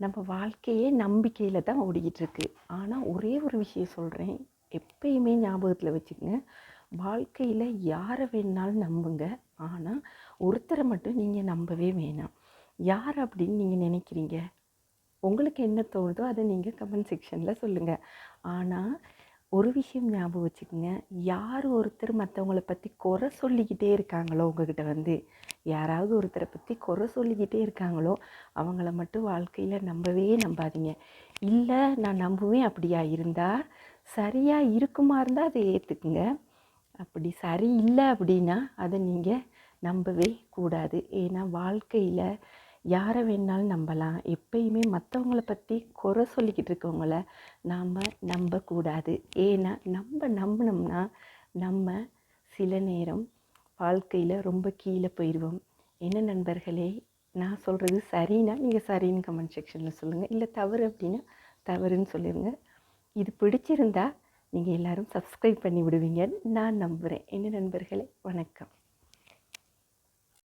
நம்ம வாழ்க்கையே நம்பிக்கையில் தான் ஓடிக்கிட்டுருக்கு. ஆனால் ஒரே ஒரு விஷயம் சொல்கிறேன் எப்பயுமே ஞாபகத்தில் வச்சுக்கோங்க. வாழ்க்கையில் யாரை வேணாலும் நம்புங்க. ஆனால் ஒருத்தரை மட்டும் நீங்கள் நம்பவே வேணாம். யார் அப்படின்னு நீங்கள் நினைக்கிறீங்க? உங்களுக்கு என்ன தோணுதோ அதை நீங்கள் கமெண்ட் செக்ஷனில் சொல்லுங்கள் ஆனால் ஒரு விஷயம் ஞாபகம் வச்சுக்கோங்க. யார் ஒருத்தர் மற்றவங்கள பற்றி குறை சொல்லிக்கிட்டே இருக்காங்களோ உங்ககிட்ட வந்து யாராவது ஒருத்தரை பற்றி குறை சொல்லிக்கிட்டே இருக்காங்களோ அவங்கள மட்டும் வாழ்க்கையில் நம்பவே நம்பாதீங்க. இல்லை நான் நம்புவேன் அப்படியா இருந்தால் சரியாக இருக்குமா இருந்தால் அதை ஏற்றுக்குங்க அப்படி சரி இல்லை அப்படின்னா அதை நீங்கள் நம்பவே கூடாது. ஏன்னா வாழ்க்கையில் யாரை வேணாலும் நம்பலாம். எப்பயுமே மற்றவங்கள பற்றி குறை சொல்லிக்கிட்டு இருக்கவங்கள நாம் நம்பக்கூடாது. ஏன்னா நம்ம நம்பினோம்னா நம்ம சில நேரம் வாழ்க்கையில் ரொம்ப கீழே போயிடுவோம் என்ன நண்பர்களே நான் சொல்கிறது சரின்னா நீங்கள் சரின்னு கமெண்ட் செக்ஷனில் சொல்லுங்கள் இல்லை தவறு அப்படின்னா தவறுன்னு சொல்லிடுங்க இது பிடிச்சிருந்தா நீங்கள் எல்லோரும் சப்ஸ்கிரைப் பண்ணி விடுவீங்கன்னு நான் நம்புகிறேன் என்ன நண்பர்களே வணக்கம்.